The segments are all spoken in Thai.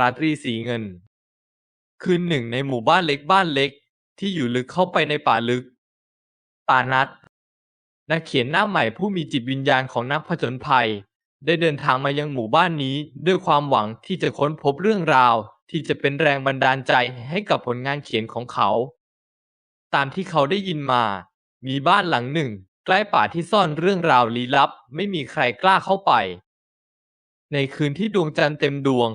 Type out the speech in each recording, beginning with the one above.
ราตรีสีเงิน คืนหนึ่งในหมู่บ้านเล็กบ้านเล็ก ที่อยู่ลึกเข้าไปในป่าลึก ป่านัดนักเขียนหน้าใหม่ผู้มีจิตวิญญาณของนักผจญภัย ได้เดินทางมายังหมู่บ้านนี้ด้วยความหวังที่จะค้นพบเรื่องราว ที่จะเป็นแรงบันดาลใจให้กับผลงานเขียนของเขา ตามที่เขาได้ยินมา มีบ้านหลังหนึ่ง ใกล้ป่าที่ซ่อนเรื่องราวลี้ลับ ไม่มีใครกล้าเข้าไป ในคืนที่ดวงจันทร์เต็มดวง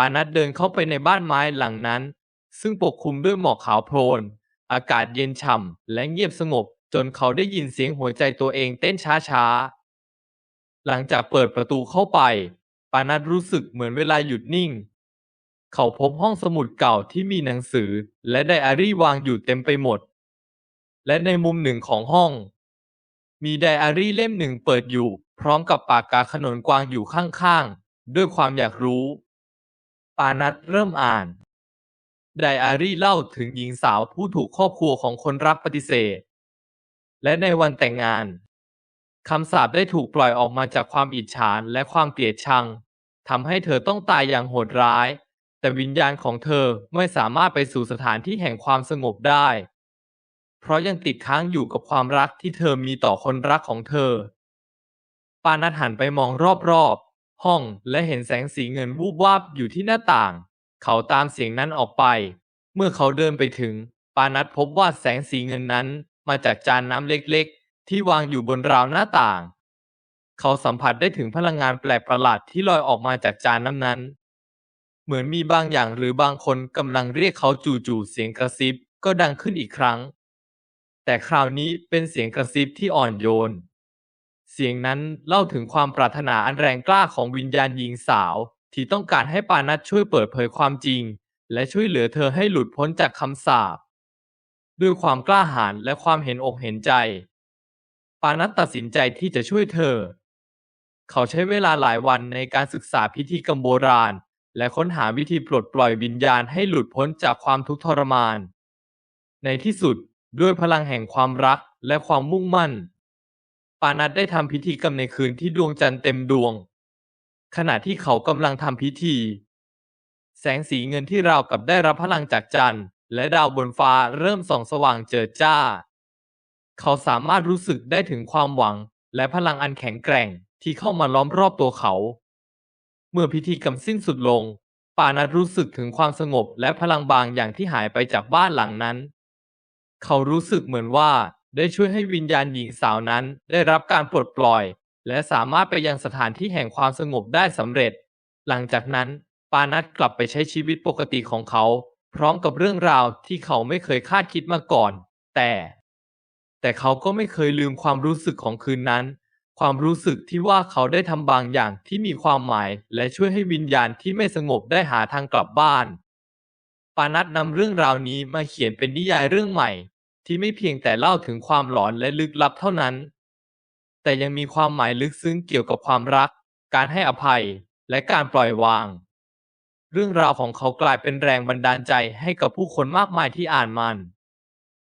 ปานัดเดินเข้าไปในบ้านไม้หลังนั้น ซึ่งปกคลุมด้วยหมอกขาวโพลน อากาศเย็นฉ่ำและเงียบสงบ จนเขาได้ยินเสียงหัวใจตัวเองเต้นช้าๆ หลังจากเปิดประตูเข้าไป ปานัดรู้สึกเหมือนเวลาหยุดนิ่ง เขาพบห้องสมุดเก่าที่มีหนังสือ และไดอารี่วางอยู่เต็มไปหมด และในมุมหนึ่งของห้อง มีไดอารี่เล่มหนึ่งเปิดอยู่ พร้อมกับปากกาขนนกวางอยู่ข้างๆ ด้วยความอยากรู้ ปานัดเริ่มอ่าน ไดอารี่เล่าถึงหญิงสาวผู้ถูกครอบครัวของคนรักปฏิเสธ และในวันแต่งงานคำสาปได้ถูกปล่อยออกมาจากความอิจฉาและความเกลียดชังทำให้เธอต้องตายอย่างโหดร้าย แต่วิญญาณของเธอไม่สามารถไปสู่สถานที่แห่งความสงบได้ เพราะยังติดค้างอยู่กับความรักที่เธอมีต่อคนรักของเธอ ปานัดหันไปมองรอบๆ ห้องและเห็นแสงสีเงินวูบวาบอยู่ที่หน้าต่าง เขาตามเสียงนั้นออกไป เมื่อเขาเดินไปถึง ปานัดพบว่าแสงสีเงินนั้นมาจากจานน้ำเล็กๆ ที่วางอยู่บนราวหน้าต่าง เขาสัมผัสได้ถึงพลังงานแปลกประหลาดที่ลอยออกมาจากจานน้ำนั้น เหมือนมีบางอย่างหรือบางคนกำลังเรียกเขาจู่ๆเสียงกระซิบก็ดังขึ้นอีกครั้ง แต่คราวนี้เป็นเสียงกระซิบที่อ่อนโยน เสียงนั้นเล่าถึงความปรารถนาอันแรงกล้าของวิญญาณหญิงสาว ที่ต้องการให้ปานัดช่วยเปิดเผยความจริง และช่วยเหลือเธอให้หลุดพ้นจากคำสาปด้วยความกล้าหาญและความเห็นอกเห็นใจ ปานัดตัดสินใจที่จะช่วยเธอ เขาใช้เวลาหลายวันในการศึกษาพิธีกรรมโบราณ และค้นหาวิธีปลดปล่อยวิญญาณให้หลุดพ้นจากความทุกข์ทรมาน ในที่สุดด้วยพลังแห่งความรักและความมุ่งมั่น ปานัดได้ทำพิธีกรรมในคืนที่ดวงจันทร์เต็มดวง ขณะที่เขากำลังทำพิธี แสงสีเงินที่ราวกับได้รับพลังจากจันทร์ และดาวบนฟ้าเริ่มส่องสว่างเจิดจ้า เขาสามารถรู้สึกได้ถึงความหวัง และพลังอันแข็งแกร่งที่เข้ามาล้อมรอบตัวเขา เมื่อพิธีกรรมสิ้นสุดลง ปานัดรู้สึกถึงความสงบและพลังบางอย่างที่หายไปจากบ้านหลังนั้น เขารู้สึกเหมือนว่า ได้ช่วยให้วิญญาณหญิงสาวนั้นได้รับการปลดปล่อย และสามารถไปยังสถานที่แห่งความสงบได้สำเร็จ หลังจากนั้นปานัดกลับไปใช้ชีวิตปกติของเขา พร้อมกับเรื่องราวที่เขาไม่เคยคาดคิดมาก่อน แต่ แต่เขาก็ไม่เคยลืมความรู้สึกของคืนนั้น ความรู้สึกที่ว่าเขาได้ทำบางอย่างที่มีความหมาย และช่วยให้วิญญาณที่ไม่สงบได้หาทางกลับบ้านปานัดนำเรื่องราวนี้มาเขียนเป็นนิยายเรื่องใหม่ ที่ไม่เพียงแต่เล่าถึงความหลอนและลึกลับเท่านั้น แต่ยังมีความหมายลึกซึ้งเกี่ยวกับความรัก การให้อภัย และการปล่อยวาง เรื่องราวของเขากลายเป็นแรงบันดาลใจให้กับผู้คนมากมายที่อ่านมัน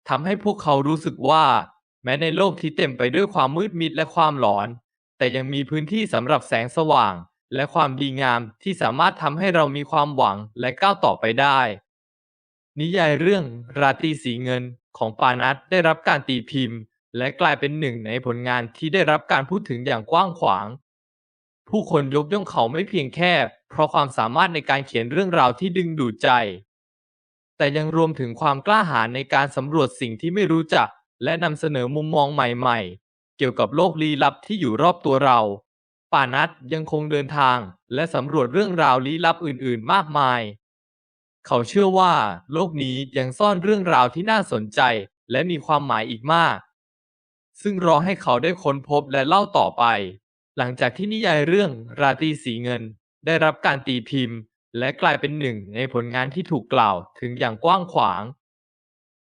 ทำให้พวกเขารู้สึกว่า แม้ในโลกที่เต็มไปด้วยความมืดมิดและความหลอน แต่ยังมีพื้นที่สำหรับแสงสว่าง และความดีงามที่สามารถทำให้เรามีความหวังและก้าวต่อไปได้ นิยายเรื่องราตรีสีเงิน ของปานัทได้รับการตีพิมพ์ และกลายเป็นหนึ่งในผลงานที่ได้รับการพูดถึงอย่างกว้างขวาง ผู้คนยกย่องเขาไม่เพียงแค่ เพราะความสามารถในการเขียนเรื่องราวที่ดึงดูดใจ แต่ยังรวมถึงความกล้าหาญในการสำรวจสิ่งที่ไม่รู้จัก และนำเสนอมุมมองใหม่ๆ เกี่ยวกับโลกลี้ลับที่อยู่รอบตัวเราปานัทยังคงเดินทาง และสำรวจเรื่องราวลี้ลับอื่น ๆ มากมาย เขาเชื่อว่า โลกนี้ยังซ่อนเรื่องราวที่น่าสนใจ และมีความหมายอีกมาก ซึ่งรอให้เขาได้ค้นพบและเล่าต่อไป หลังจากที่นิยายเรื่องราตรีสีเงิน ได้รับการตีพิมพ์ และกลายเป็นหนึ่งในผลงานที่ถูกกล่าวถึงอย่างกว้างขวาง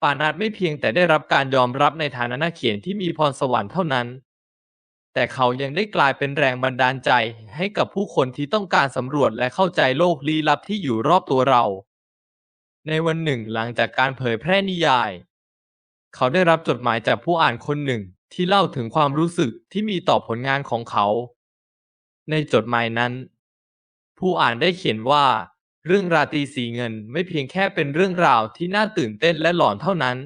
ปานัดไม่เพียงแต่ได้รับการยอมรับในฐานะนักเขียนที่มีพรสวรรค์เท่านั้นแต่เขายังได้กลายเป็นแรงบันดาลใจให้กับผู้คนที่ต้องการสำรวจและเข้าใจโลกลี้ลับที่อยู่รอบตัวเรา ในวันหนึ่งหลังจากการเผยแพร่นิยาย เขาได้รับจดหมายจากผู้อ่านคนหนึ่งที่เล่าถึงความรู้สึกที่มีต่อผลงานของเขา ในจดหมายนั้น ผู้อ่านได้เขียนว่า เรื่องราตรีสีเงินไม่เพียงแค่เป็นเรื่องราวที่น่าตื่นเต้นและหลอนเท่านั้น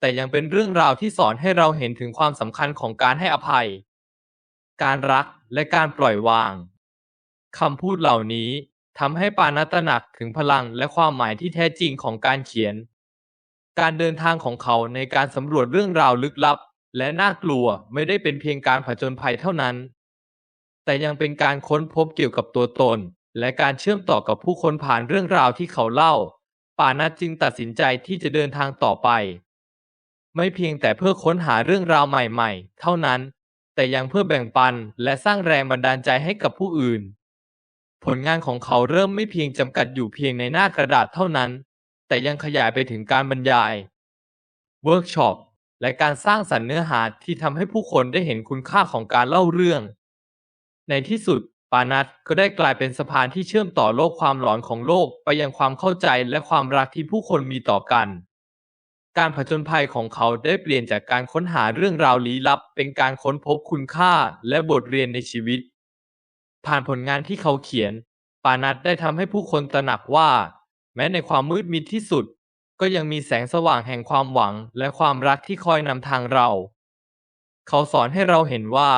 แต่ยังเป็นเรื่องราวที่สอนให้เราเห็นถึงความสำคัญของการให้อภัย การรักและการปล่อยวางคำพูดเหล่านี้ ทำให้ปานัตตระหนักถึงพลังและความหมายที่แท้จริงของการเขียน การเดินทางของเขาในการสำรวจเรื่องราวลึกลับ และน่ากลัวไม่ได้เป็นเพียงการผจญภัยเท่านั้น แต่ยังเป็นการค้นพบเกี่ยวกับตัวตน และการเชื่อมต่อกับผู้คนผ่านเรื่องราวที่เขาเล่า ปานัทจึงตัดสินใจที่จะเดินทางต่อไป ไม่เพียงแต่เพื่อค้นหาเรื่องราวใหม่ ๆ เท่านั้น แต่ยังเพื่อแบ่งปันและสร้างแรงบันดาลใจให้กับผู้อื่น ผลงานของเขาเริ่มไม่เพียงจำกัดอยู่เพียงในหน้ากระดาษเท่านั้น แต่ยังขยายไปถึงการบรรยาย เวิร์กช็อป และการสร้างสรรค์เนื้อหาที่ทำให้ผู้คนได้เห็นคุณค่าของการเล่าเรื่อง ในที่สุด ปานัทก็ได้กลายเป็นสะพานที่เชื่อมต่อโลกความหลอนของโลกไปยังความเข้าใจและความรักที่ผู้คนมีต่อกัน การผจญภัยของเขาได้เปลี่ยนจากการค้นหาเรื่องราวลี้ลับ เป็นการค้นพบคุณค่าและบทเรียนในชีวิต ผ่านผลงานที่เขาเขียน ปานัทได้ทำให้ผู้คนตระหนักว่า แม้ในความมืดมิดที่สุด ก็ยังมีแสงสว่างแห่งความหวังและความรักที่คอยนำทางเรา เขาสอนให้เราเห็นว่า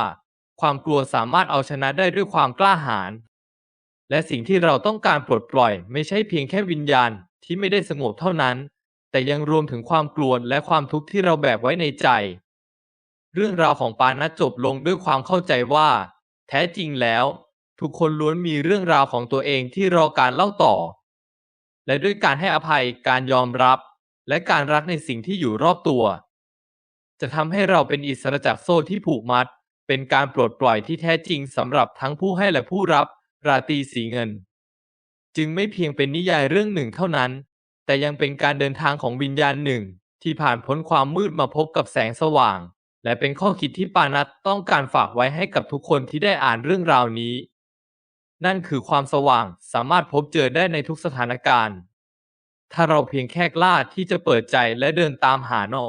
ความกลัวสามารถเอาชนะได้ด้วยความกล้าหาญและสิ่งที่เราต้องการปลดปล่อย ไม่ใช่เพียงแค่วิญญาณที่ไม่ได้สงบเท่านั้น แต่ยังรวมถึงความกลัวและความทุกข์ที่เราแบกไว้ในใจ เรื่องราวของปานัทจบลงด้วยความเข้าใจว่า แท้จริงแล้ว ทุกคนล้วนมีเรื่องราวของตัวเองที่รอการเล่าต่อ และด้วยการให้อภัยการยอมรับ และการรักในสิ่งที่อยู่รอบตัว จะทำให้เราเป็นอิสระจากโซ่ที่ผูกมัด เป็นการปลดปล่อยที่แท้จริงสำหรับทั้งผู้ให้และผู้รับราตรีสีเงิน จึงไม่เพียงเป็นนิยายเรื่องหนึ่งเท่านั้น แต่ยังเป็นการเดินทางของวิญญาณหนึ่ง ที่ผ่านพ้นความมืดมาพบกับแสงสว่าง และเป็นข้อคิดที่ปานัทต้องการฝากไว้ให้กับทุกคนที่ได้อ่านเรื่องราวนี้ นั่นคือความสว่างสามารถพบเจอได้ในทุกสถานการณ์ ถ้าเราเพียงแค่กล้าที่จะเปิดใจและเดินตามหานอ